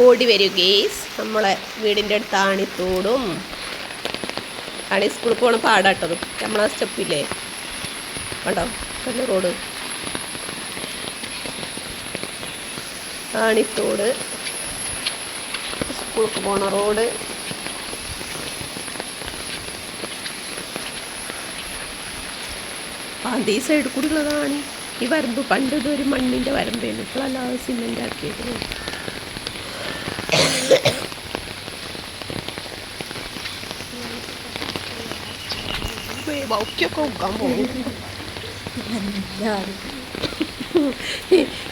ഓടി വരൂ ഗേസ്. നമ്മളെ വീടിന്റെ അടുത്ത് ആണിത്തോടും ആണി സ്കൂളിൽ പോകണ പാടാട്ടതും നമ്മളെ സ്റ്റെപ്പില്ലേ? കണ്ടോ? കണ്ട റോഡ്? ആണിത്തോട് സ്കൂൾക്ക് പോണ റോഡ്. ഈ സൈഡിൽ കൂടി ഉള്ളതാണ് ഈ വരമ്പ് പണ്ടത് ഒരു മണ്ണിന്റെ വരമ്പായിരുന്നു ഇപ്പോഴല്ലാതെ സിമെന്റ് ആക്കിയത് ബൗക്കൊക്കെ ഉക്കാൻ പോകും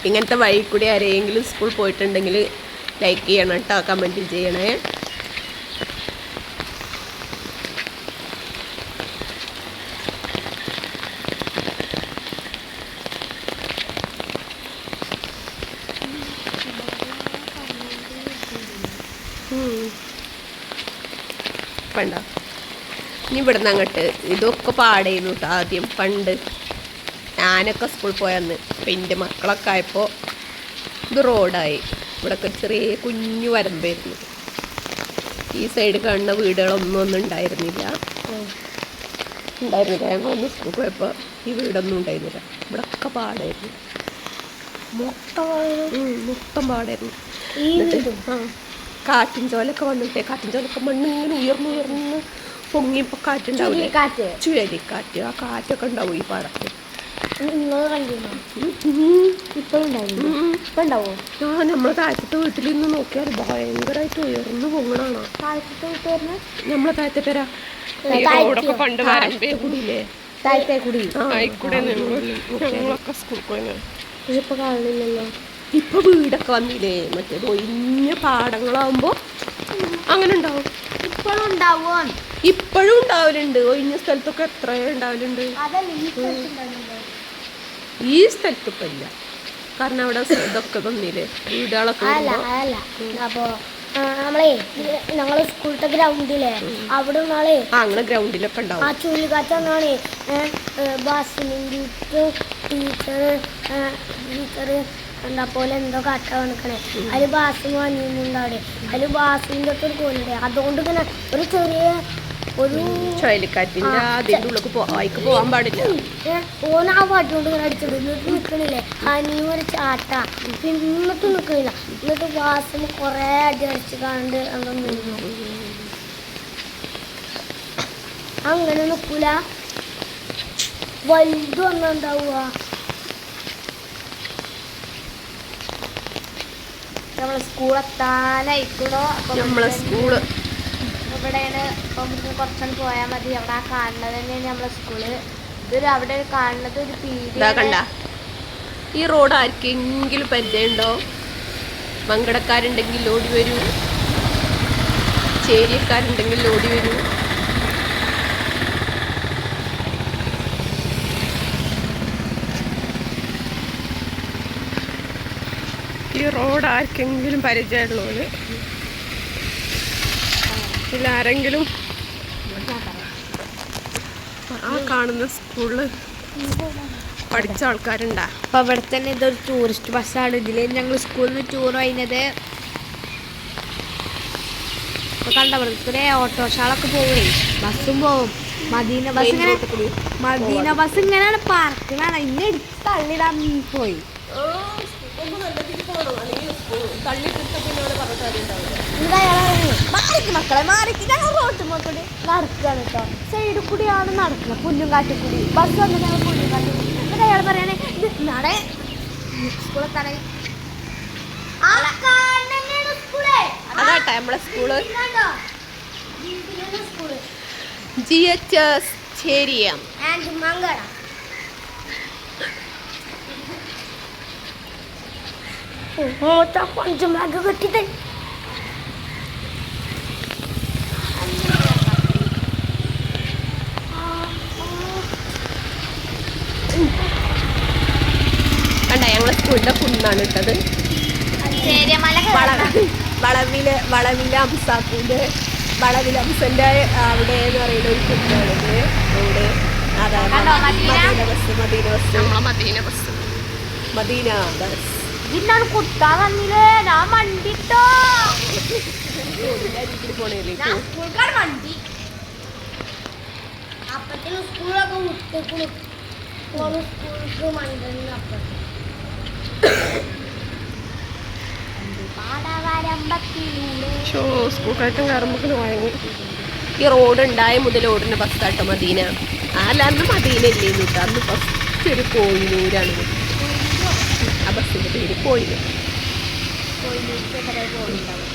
ഇങ്ങനത്തെ വഴി കൂടി ആരെങ്കിലും സ്കൂൾ പോയിട്ടുണ്ടെങ്കിൽ ലൈക്ക് ചെയ്യണം കേട്ടോ കമന്റ് ചെയ്യണേ. ഉം. ഇനി ഇവിടുന്ന് അങ്ങോട്ട് ഇതൊക്കെ പാടായിരുന്നു കേട്ടോ ആദ്യം. പണ്ട് ഞാനൊക്കെ സ്കൂളിൽ പോയന്ന്. അപ്പം എന്റെ മക്കളൊക്കെ ആയപ്പോൾ ഇത് റോഡായി. ഇവിടെയൊക്കെ ചെറിയ കുഞ്ഞു വരമ്പായിരുന്നു ഈ സൈഡ് കാണുന്ന വീടുകളൊന്നും ഒന്നും ഉണ്ടായിരുന്നില്ല. ഉണ്ടായിരുന്നില്ല. ഞങ്ങളൊന്ന് സ്കൂളിൽ പോയപ്പോൾ ഈ വീടൊന്നും ഉണ്ടായിരുന്നില്ല. ഇവിടെയൊക്കെ പാടായിരുന്നു. മൊത്തം പാടായിരുന്നു. എന്നിട്ട് ആ കാറ്റിൻ ചോലൊക്കെ വന്നിട്ടേ. കാറ്റിൻ ചോലൊക്കെ മണ്ണ് ഇങ്ങനെ പൊങ്ങിയപ്പോൾ കാറ്റുണ്ടാവില്ലേ കാറ്റ് ചുഴലിക്കാറ്റ്. ആ കാറ്റൊക്കെ ഉണ്ടാവും ഈ പാടത്ത്. ഇപ്പൊ ആ നമ്മളെ താഴത്തെ വീട്ടിൽ നിന്ന് നോക്കിയാൽ ഭയങ്കരമായിട്ട് ഉയർന്നു പൊങ്ങണാണോ. നമ്മളെ താഴത്തെ പേരാ? താഴത്തെയോ? റോഡൊക്കെ പണ്ട് വരമ്പേ കൂടിയില്ലേ? താഴത്തെ കുടി. ആ ആയിക്കൂടെ ഞങ്ങളൊക്കെ സ്കൂളിൽ പോയി. ഇതിപ്പോ കാണില്ലല്ലോ ഇപ്പൊ വീടൊക്കെ വന്നില്ലേ? മറ്റേ ഒഴിഞ്ഞ പാടങ്ങളാവുമ്പോ അങ്ങനെ ഉണ്ടാവും. ഇപ്പോഴും ഉണ്ടാവോ. ഇപ്പോഴും ഉണ്ടാവലുണ്ട്. ഒഴിഞ്ഞ സ്ഥലത്തൊക്കെ എത്ര ഉണ്ടാവലുണ്ട്. ഈ സ്ഥലത്ത് ഈ സ്ഥലത്ത് ഇപ്പൊ ഇല്ല കാരണം അവിടെ ഇതൊക്കെ തന്നില്ലേ? വീടുകളൊക്കെ അപ്പോ നമ്മളെ ഞങ്ങളെ സ്കൂളത്തെ ഗ്രൗണ്ടിലെ അവിടെ നാളെ ആ അങ്ങനെ ഗ്രൗണ്ടിലൊക്കെ ആ ഉണ്ടാവും ചുഴലിക്കാറ്റ് വന്നാണ് ബാസിനും ടീച്ചർ ടീച്ചർ എന്താ പോലെ എന്തോ കാട്ട കണക്കണേ അതിൽ ബാസിന് വന്നിരുന്നുണ്ട് അവിടെ. അതിൽ ബാസിന്റെ ഒക്കെ ഒരു കോലുണ്ട്. അതുകൊണ്ട് ഇങ്ങനെ ഒരു ചെറിയ ഒരു ചുഴലിക്കാറ്റിന്റെ അതിന്റെ ഉള്ളിൽ പോയിക്ക് പോവാൻ പാടില്ല. ഓന ആ പാട്ടുകൊണ്ട് ഇങ്ങനെ അടിച്ചത്. എന്നിട്ട് നിൽക്കണില്ലേ ഹനിയും ഒരു ചാട്ട. എന്നിട്ട് നിൽക്കണില്ല എന്നിട്ട് വാസന കുറേ അടി അടിച്ച് കണ്ട് അങ്ങനെ നിന്നു. അങ്ങനെ നിൽക്കൂല വലുത് വന്നുണ്ടാവുക നമ്മളെ അപ്പം നമ്മളെ സ്കൂൾ ഇവിടെയാണ് ഇപ്പം ഇവിടുന്ന് പോയാൽ മതി. അവിടെ ആ കാണുന്നത് തന്നെയാണ് നമ്മളെ സ്കൂൾ ഇതൊരു അവിടെ കാണുന്നത് ഒരു പീഡിയ ഈ റോഡ് ആർക്കെങ്കിലും പരിചയമുണ്ടോ? മങ്കടക്കാരുണ്ടെങ്കിൽ ഓടി വരൂ. ചേരിയക്കാരുണ്ടെങ്കിൽ ഓടി വരൂ. ഈ റോഡ് ആർക്കെങ്കിലും പരിചയമുള്ളവര് ഇതിൽ ആരെങ്കിലും ആ കാണുന്ന സ്കൂളിൽ പഠിച്ച ആൾക്കാരുണ്ടാ? അപ്പൊ ഇവിടെ തന്നെ ഇതൊരു ടൂറിസ്റ്റ് ബസ്സാണ് ഇതിൽ ഞങ്ങൾ സ്കൂളിൽ നിന്ന് ടൂർ കഴിഞ്ഞത് ഇപ്പൊ കണ്ട ഇവിടെ ഓട്ടോഷാളൊക്കെ പോവേ. ബസ്സും പോവും. മദീന ബസ് ഇങ്ങനെ മദീന ബസ് ഇങ്ങനെയാണ് പാർക്കിലാണ് ഇന്ന് എടുത്ത് തള്ളിടാൻ പോയി. എന്താ അയാൾ പറയുന്നത്? മാറിക്ക് മക്കളെ മാറിക്ക്. ഞങ്ങൾ റോട്ട് മക്കളെ നടക്കുകയാണ് കേട്ടോ സൈഡിൽ കൂടിയാണ് നടക്കുന്നത്. പുല്ലും കാട്ടിൽ കൂടി. ബസ് വന്ന് ഞങ്ങൾ പുല്ലും കാട്ടിൽ കൂടി. എന്നിട്ട് അയാൾ പറയണേ? നടേ സ്കൂളെത്താണേ അതാട്ടെ നമ്മളെ school. G H S Cheriyam Mankada പഞ്ചമാക കെട്ടിട്ട് കണ്ട ഞങ്ങളെ സ്കൂളിന്റെ കുന്നാണ് ഇട്ടത്. വള വളവിൽ വളവിലെ അംസാക്കൂൽ വളവിലെ അംസന്റെ അവിടെ എന്ന് പറയുന്ന ഒരു കുന്നാണിത്. അവിടെ അതാണ്? Madina? Bus Madina bus. Madina bus. Madina bus. ഇതിനാണ് കുത്താൻ വന്നില്ലേ? ഞാൻ മണ്ടിട്ടോ സ്കൂൾക്കാർ അപ്പത്തിന് സ്കൂളൊക്കെ സ്കൂൾക്ക് മണ്ടന്ന് അപ്പത്തിന് ഷോ സ്കൂൾ കയറ്റം കയറുമ്പോൾ വഴങ്ങി. ഈ റോഡ് ഉണ്ടായ മുതൽ ഓടുന്ന ബസ്സാട്ടോ മദീന. അല്ല അന്ന് മദീന ഇല്ലേ അന്ന് ഫസ്റ്റ് ഒരു കോയിലൂരാണ് ആ ബസ്സിന്റെ പേര് കോയിലൂർ കോയിലേക്ക് എത്ര പോകുന്നുണ്ടാവും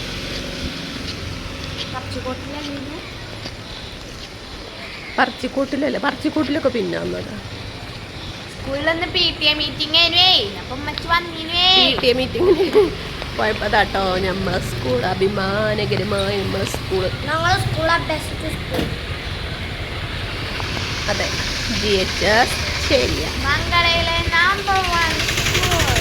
കറച്ചുകോട്ടിലല്ലേ പറച്ചിക്കോട്ടിലല്ലേ? പറച്ചിക്കോട്ടിലൊക്കെ പിന്നെ വന്നതാ. സ്കൂളിൽ നിന്ന് പി ടി എ മീറ്റിംഗ് അപ്പം മച്ച് വന്നിരുവേ പി ടി എ മീറ്റിങ്ങിന് പോയപ്പോ അതാട്ടോ നമ്മളെ സ്കൂൾ അഭിമാനകരമായ നമ്മളെ സ്കൂൾ ഞങ്ങളെ സ്കൂളാ ബെസ്റ്റ് സ്കൂൾ അതെ. ജി എച്ച് എസ് ശരിയാ. മംഗളയിലെ നമ്പർ വൺ സ്കൂൾ